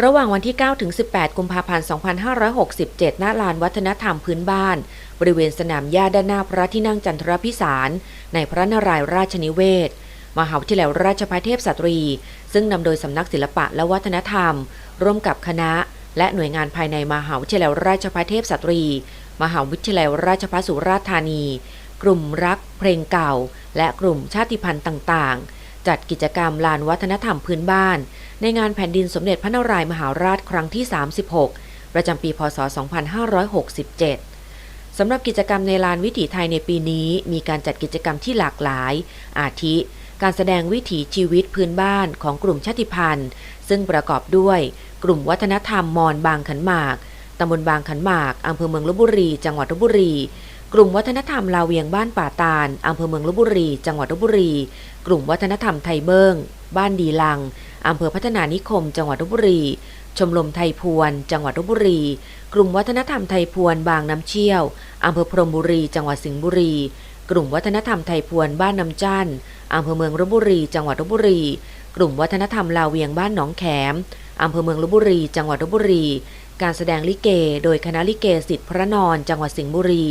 ระหว่างวันที่ 9 ถึง 18 กุมภาพันธ์ 2567ณลานวัฒนธรรมพื้นบ้าน บริเวณสนามหญ้าด้านหน้าพระที่นั่งจันทรพิสาร ในพระนารายณ์ราชนิเวศ มหาวิทยาลัยราชภัฏเทพสตรี ซึ่งนำโดยสำนักศิลปะและวัฒนธรรม ร่วมกับคณะ และหน่วยงานภายในมหาวิทยาลัยราชภัฏเทพสตรี มหาวิทยาลัยราชภัฏสุราษฎร์ธานี กลุ่มรัก เพลงเก่า และกลุ่มชาติพันธุ์ต่าง ๆ จัดกิจกรรมลานวัฒนธรรมพื้นบ้าน ในงานแผ่นดินสมเด็จพระนารายณ์มหาราชครั้งที่ 36 ประจำปีพศ 2567 สำหรับกิจกรรมในลานวิถีไทยในปีนี้ มีการจัดกิจกรรมที่หลากหลาย อาทิ การแสดงวิถีชีวิตพื้นบ้านของกลุ่มชาติพันธุ์ ซึ่งประกอบด้วย กลุ่มวัฒนธรรมมอญบางขันหมากตำบลบางขันหมากอำเภอเมืองลบบุรี จังหวัดลบบุรีกลุ่มวัฒนธรรมลาวเวียงบ้านป่าตาลอำเภอเมืองลบบุรี จังหวัดลบบุรี กลุ่มวัฒนธรรมไทยเบิ้ง บ้านดีลัง อำเภอพัฒนานิคม จังหวัดลบบุรี ชมรมไทยพวน จังหวัดลบบุรี กลุ่มวัฒนธรรมไทยพวนบางน้ำเชี่ยว อำเภอพรหมบุรี จังหวัดสิงห์บุรี กลุ่มวัฒนธรรมไทยพวนบ้านน้ำจันอำเภอเมืองลบบุรี จังหวัดลบบุรี กลุ่มวัฒนธรรมลาวเวียงบ้านหนองแขม อำเภอเมืองลบบุรี จังหวัดลบบุรี การแสดงลิเก โดยคณะลิเกสิทธิพระนอน จังหวัดสิงห์บุรี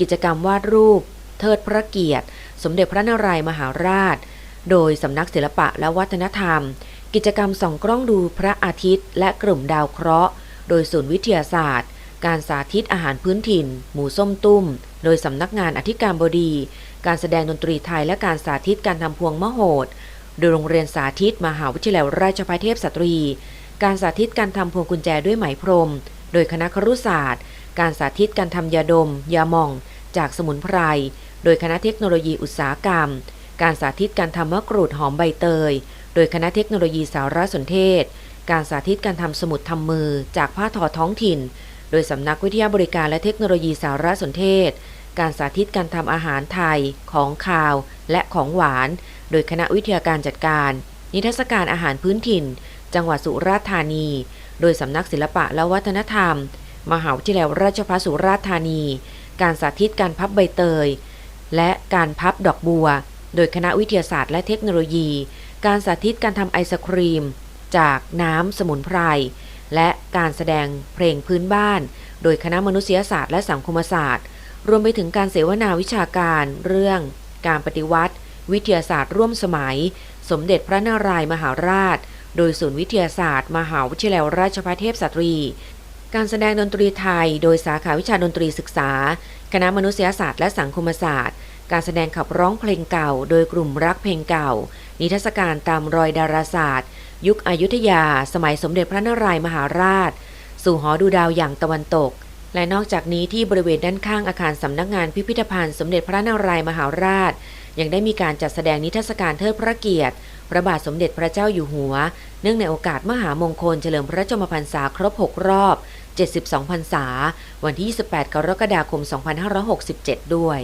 กิจกรรมวาดรูป เทิดพระเกียรติ สมเด็จพระนารายมหาราช โดยสำนักศิลปะและวัฒนธรรม กิจกรรมส่องกล้องดูพระอาทิตย์ และกลุ่มดาวเคราะห์ โดยศูนย์วิทยาศาสตร์ การสาธิตอาหารพื้นถิ่น หมูส้มตุ้ม โดยสำนักงานอธิการบดี การแสดงดนตรีไทยและการสาธิตการทำพวงมโหด โดยโรงเรียนสาธิตมหาวิทยาลัยราชภัฏเทพสตรี การสาธิตการทำพวงกุญแจด้วยไหมพรม โดยคณะครุศาสตร์ การสาธิตการทำยาดม ยาหม่อง จากสมุนไพร โดยคณะเทคโนโลยีอุตสาหกรรม การสาธิตการทำมะกรูดหอมใบเตย โดยคณะเทคโนโลยีสารสนเทศ การสาธิตการทำสมุดทำมือ จากผ้าทอท้องถิ่น โดยสำนักวิทยาบริการและเทคโนโลยีสารสนเทศ การสาธิตการทำอาหารไทย ของคาว และของหวาน โดยคณะวิทยาการจัดการ นิทรรศการอาหารพื้นถิ่น จังหวัดสุราษฎร์ธานี โดยสำนักศิลปะและวัฒนธรรม มหาวิทยาลัยราชภัฏสุราษฎร์ธานี การสาธิตการพับใบเตย และการพับดอกบัว โดยคณะวิทยาศาสตร์และเทคโนโลยี การสาธิตการทำไอศครีม จากน้ำสมุนไพร และการแสดงเพลงพื้นบ้าน โดยคณะมนุษยศาสตร์และสังคมศาสตร์ รวมไปถึงการเสวนาวิชาการเรื่อง การปฏิวัติ วิทยาศาสตร์ร่วมสมัย สมเด็จพระนารายณ์มหาราช โดยศูนย์วิทยาศาสตร์ มหาวิทยาลัยราชภัฏเทพสตรี การแสดงดนตรีไทย โดยสาขาวิชาดนตรีศึกษา คณะมนุษยศาสตร์และสังคมศาสตร์ การแสดงขับร้องเพลงเก่า โดยกลุ่มรักเพลงเก่า นิทรรศการตามรอยดาราศาสตร์ ยุคอยุธยา สมัยสมเด็จพระนารายมหาราช สู่หอดูดาวอย่างตะวันตก และนอกจากนี้ที่บริเวณด้านข้างอาคารสำนักงานพิพิธภัณฑ์สมเด็จพระนารายมหาราช ยังได้มีการจัดแสดงนิทรรศการเทิดพระเกียรติ พระบาทสมเด็จพระเจ้าอยู่หัว เนื่องในโอกาสมหามงคลเฉลิมพระชนมพรรษาครบ 6 รอบ 72 พรรษา วันที่ 28 กรกฎาคม 2567 ด้วย